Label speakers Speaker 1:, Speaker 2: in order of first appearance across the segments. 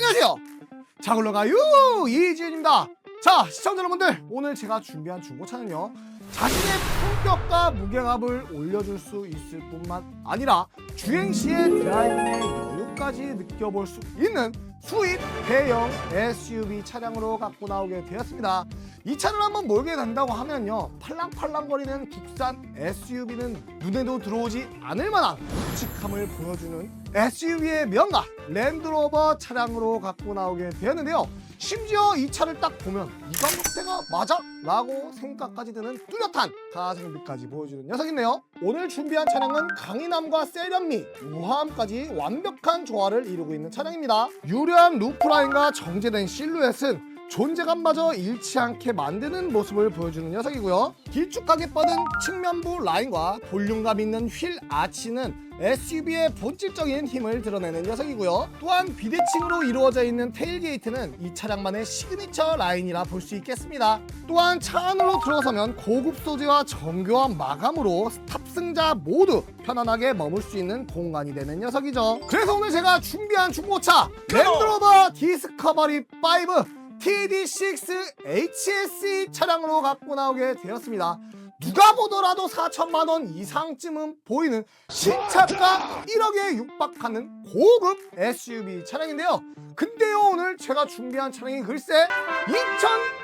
Speaker 1: 안녕하세요. 자 굴러가요 이지은입니다. 자 시청자 여러분들 오늘 제가 준비한 중고차는요 자신의 품격과 무게감을 올려줄 수 있을 뿐만 아니라 주행 시의 드라이빙의 여유까지 느껴볼 수 있는 수입 대형 SUV 차량으로 갖고 나오게 되었습니다. 이 차를 한번 몰게 된다고 하면요 팔랑팔랑거리는 국산 SUV는 눈에도 들어오지 않을 만한 묵직함을 보여주는 SUV의 명가 랜드로버 차량으로 갖고 나오게 되었는데요 심지어 이 차를 딱 보면 이 가격대가 맞아? 라고 생각까지 드는 뚜렷한 가성비까지 보여주는 녀석이네요 오늘 준비한 차량은 강인함과 세련미, 우아함까지 완벽한 조화를 이루고 있는 차량입니다 유 려한 루프라인과 정제된 실루엣은 존재감마저 잃지 않게 만드는 모습을 보여주는 녀석이고요. 길쭉하게 뻗은 측면부 라인과 볼륨감 있는 휠 아치는 SUV의 본질적인 힘을 드러내는 녀석이고요. 또한 비대칭으로 이루어져 있는 테일게이트는 이 차량만의 시그니처 라인이라 볼 수 있겠습니다. 또한 차 안으로 들어서면 고급 소재와 정교한 마감으로 탑승자 모두 편안하게 머물 수 있는 공간이 되는 녀석이죠. 그래서 오늘 제가 준비한 중고차 랜드로버 디스커버리 5 TD6 HSE 차량으로 갖고 나오게 되었습니다. 누가 보더라도 4천만 원 이상쯤은 보이는 신차가 1억에 육박하는 고급 SUV 차량인데요. 근데요 오늘 제가 준비한 차량이 글쎄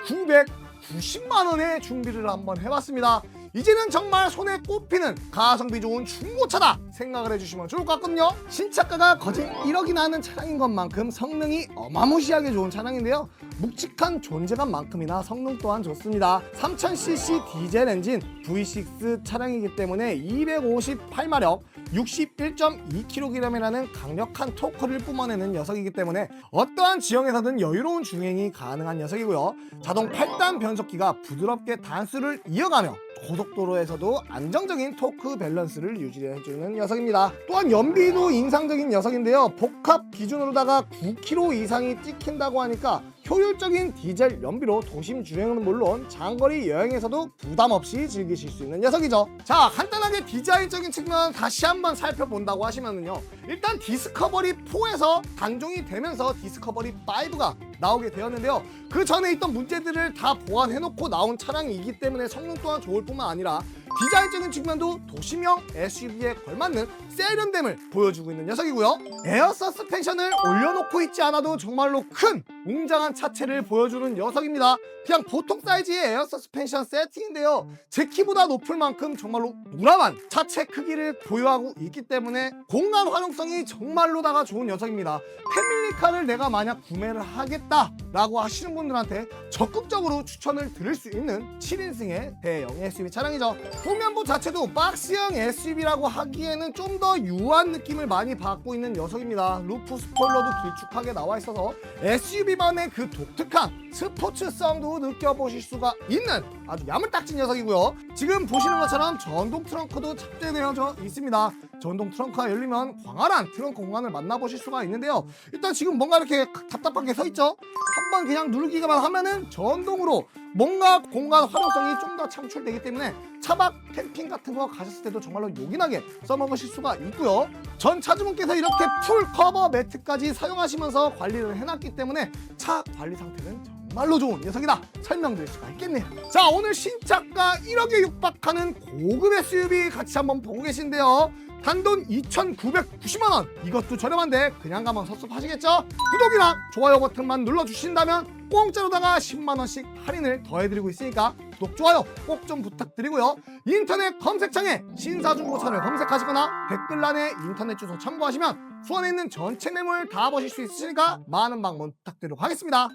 Speaker 1: 2,990만 원에 준비를 한번 해봤습니다. 이제는 정말 손에 꼽히는 가성비 좋은 중고차다 생각을 해주시면 좋을 것 같거든요. 신차가가 거진 1억이나 하는 차량인 것만큼 성능이 어마무시하게 좋은 차량인데요. 묵직한 존재감만큼이나 성능 또한 좋습니다. 3000cc 디젤 엔진 V6 차량이기 때문에 258마력 61.2kg이라는 강력한 토크를 뿜어내는 녀석이기 때문에 어떠한 지형에서든 여유로운 주행이 가능한 녀석이고요. 자동 8단 변속기가 부드럽게 단수를 이어가며 고속 도로에서도 안정적인 토크 밸런스를 유지해주는 녀석입니다. 또한 연비도 인상적인 녀석인데요. 복합 기준으로다가 9km 이상이 찍힌다고 하니까 효율적인 디젤 연비로 도심 주행은 물론 장거리 여행에서도 부담 없이 즐기실 수 있는 녀석이죠. 자, 간단하게 디자인적인 측면 다시 한번 살펴본다고 하시면은요. 일단 디스커버리 4에서 단종이 되면서 디스커버리 5가 나오게 되었는데요. 그 전에 있던 문제들을 다 보완해놓고 나온 차량이기 때문에 성능 또한 좋을 뿐만 아니라 디자인적인 측면도 도심형 SUV에 걸맞는 세련됨을 보여주고 있는 녀석이고요. 에어 서스펜션을 올려놓고 있지 않아도 정말로 큰 웅장한 차체를 보여주는 녀석입니다. 그냥 보통 사이즈의 에어 서스펜션 세팅인데요. 제 키보다 높을 만큼 정말로 무람한 차체 크기를 보유하고 있기 때문에 공간 활용성이 정말로다가 좋은 녀석입니다. 패밀리카를 내가 만약 구매를 하겠다라고 하시는 분들한테 적극적으로 추천을 드릴 수 있는 7인승의 대형 SUV 차량이죠. 후면부 자체도 박스형 SUV라고 하기에는 좀 더 유한 느낌을 많이 받고 있는 녀석입니다. 루프 스포일러도 길쭉하게 나와 있어서 SUV만의 그 독특한 스포츠성도 느껴보실 수가 있는 아주 야물딱진 녀석이고요. 지금 보시는 것처럼 전동 트렁크도 탑재되어져 있습니다. 전동 트렁크가 열리면 광활한 트렁크 공간을 만나보실 수가 있는데요. 일단 지금 뭔가 이렇게 답답하게 서 있죠? 한번 그냥 누르기만 하면은 전동으로 뭔가 공간 활용성이 좀 더 창출되기 때문에 차박 캠핑 같은 거 가셨을 때도 정말로 요긴하게 써먹으실 수가 있고요. 전 차주분께서 이렇게 풀 커버 매트까지 사용하시면서 관리를 해놨기 때문에 차 관리 상태는 정말로 좋은 녀석이다 설명드릴 수가 있겠네요. 자 오늘 신차가 1억에 육박하는 고급 SUV 같이 한번 보고 계신데요. 단돈 2,990만 원. 이것도 저렴한데 그냥 가면 섭섭하시겠죠? 구독이랑 좋아요 버튼만 눌러주신다면 공짜로다가 10만 원씩 할인을 더해드리고 있으니까 구독 좋아요 꼭 좀 부탁드리고요. 인터넷 검색창에 신사중고차를 검색하시거나 댓글란에 인터넷 주소 참고하시면 수원에 있는 전체 매물 다 보실 수 있으시니까 많은 방문 부탁드리도록 하겠습니다.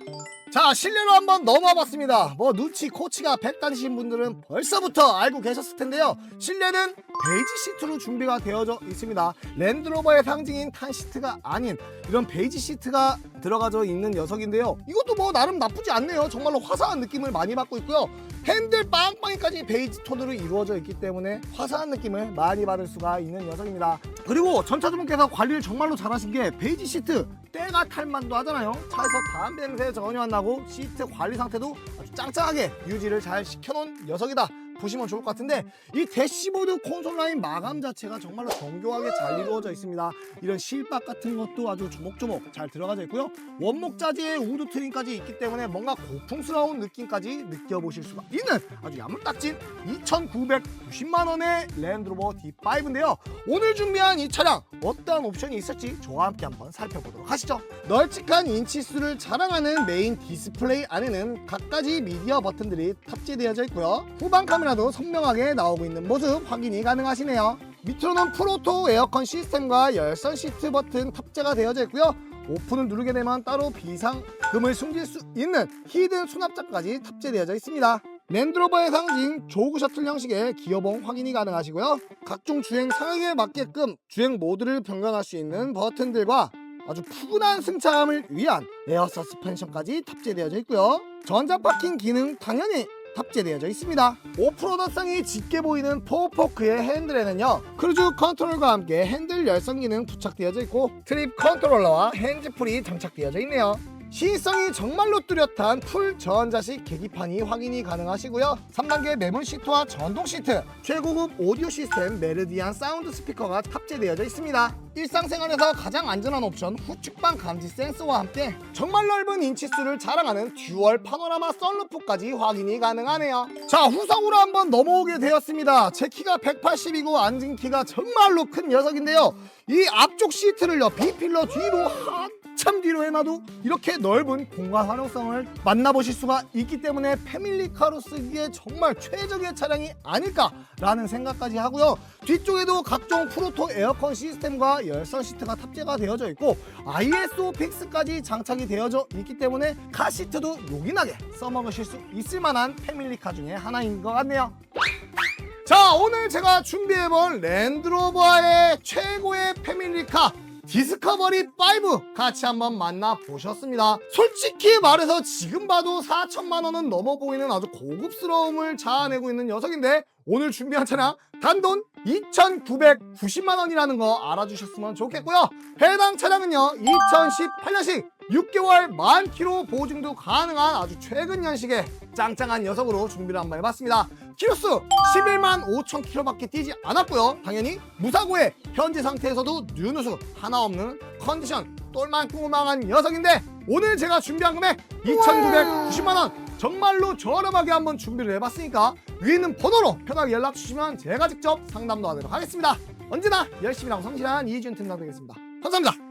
Speaker 1: 자 실내로 한번 넘어와 봤습니다 뭐 누치 코치가 백 다니신 분들은 벌써부터 알고 계셨을 텐데요 실내는 베이지 시트로 준비가 되어져 있습니다 랜드로버의 상징인 탄 시트가 아닌 이런 베이지 시트가 들어가져 있는 녀석인데요. 이것도 뭐 나름 나쁘지 않네요. 정말로 화사한 느낌을 많이 받고 있고요. 핸들 빵빵이까지 베이지 톤으로 이루어져 있기 때문에 화사한 느낌을 많이 받을 수가 있는 녀석입니다. 그리고 전차주분께서 관리를 정말로 잘하신 게 베이지 시트 때가 탈만도 하잖아요. 차에서 담배 냄새 전혀 안 나고 시트 관리 상태도 아주 짱짱하게 유지를 잘 시켜놓은 녀석이다 보시면 좋을 것 같은데 이 대시보드 콘솔 라인 마감 자체가 정말로 정교하게 잘 이루어져 있습니다. 이런 실밥 같은 것도 아주 조목조목 잘 들어가져 있고요. 원목 자재의 우드 트림까지 있기 때문에 뭔가 고풍스러운 느낌까지 느껴보실 수가 있는 아주 야물딱진 2,990만 원의 랜드로버 D5인데요. 오늘 준비한 이 차량 어떠한 옵션이 있을지 저와 함께 한번 살펴보도록 하시죠. 널찍한 인치수를 자랑하는 메인 디스플레이 안에는 각가지 미디어 버튼들이 탑재되어져 있고요. 후방 카메라 도 선명하게 나오고 있는 모습 확인이 가능하시네요. 밑으로는 프로토 에어컨 시스템과 열선 시트 버튼 탑재가 되어져 있고요. 오픈을 누르게 되면 따로 비상금을 숨길 수 있는 히든 수납자까지 탑재되어져 있습니다. 랜드로버의 상징 조그 셔틀 형식의 기어봉 확인이 가능하시고요. 각종 주행 상황에 맞게끔 주행 모드를 변경할 수 있는 버튼들과 아주 푸근한 승차감을 위한 에어 서스펜션까지 탑재되어져 있고요. 전자 파킹 기능 당연히 탑재되어져 있습니다. 오프로더성이 짙게 보이는 포포크의 핸들에는요 크루즈 컨트롤과 함께 핸들 열선 기능 부착되어져 있고 트립 컨트롤러와 핸즈풀이 장착되어져 있네요. 시인성이 정말로 뚜렷한 풀 저언자식 계기판이 확인이 가능하시고요. 3단계 매문 시트와 전동 시트, 최고급 오디오 시스템 메르디안 사운드 스피커가 탑재되어져 있습니다. 일상생활에서 가장 안전한 옵션 후측방 감지 센서와 함께 정말 넓은 인치수를 자랑하는 듀얼 파노라마 썬루프까지 확인이 가능하네요. 자 후성으로 한번 넘어오게 되었습니다. 제 키가 180이고 앉은 키가 정말로 큰 녀석인데요. 이 앞쪽 시트를요 B필러 뒤로 한참 뒤로 해놔도 이렇게 넓은 공간 활용성을 만나보실 수가 있기 때문에 패밀리카로 쓰기에 정말 최적의 차량이 아닐까라는 생각까지 하고요. 뒤쪽에도 각종 프로토 에어컨 시스템과 열선 시트가 탑재가 되어져 있고 ISO 픽스까지 장착이 되어져 있기 때문에 카 시트도 요긴하게 써먹으실 수 있을 만한 패밀리카 중에 하나인 것 같네요. 자 오늘 제가 준비해본 랜드로버의 최고의 패밀리카 디스커버리 5 같이 한번 만나보셨습니다. 솔직히 말해서 지금 봐도 4천만 원은 넘어 보이는 아주 고급스러움을 자아내고 있는 녀석인데 오늘 준비한 차량 단돈 2,990만 원이라는 거 알아주셨으면 좋겠고요. 해당 차량은요 2018년식 6개월 만 킬로 보증도 가능한 아주 최근 연식의 짱짱한 녀석으로 준비를 한번 해봤습니다. 키로수 11만 5천 킬로밖에 뛰지 않았고요. 당연히 무사고에 현재 상태에서도 뉴누수 하나 없는 컨디션 똘망뚱망한 녀석인데 오늘 제가 준비한 금액 2,990만 원 정말로 저렴하게 한번 준비를 해봤으니까 위에 있는 번호로 편하게 연락 주시면 제가 직접 상담도 하도록 하겠습니다. 언제나 열심히 하고 성실한 이준 팀장 되겠습니다. 감사합니다.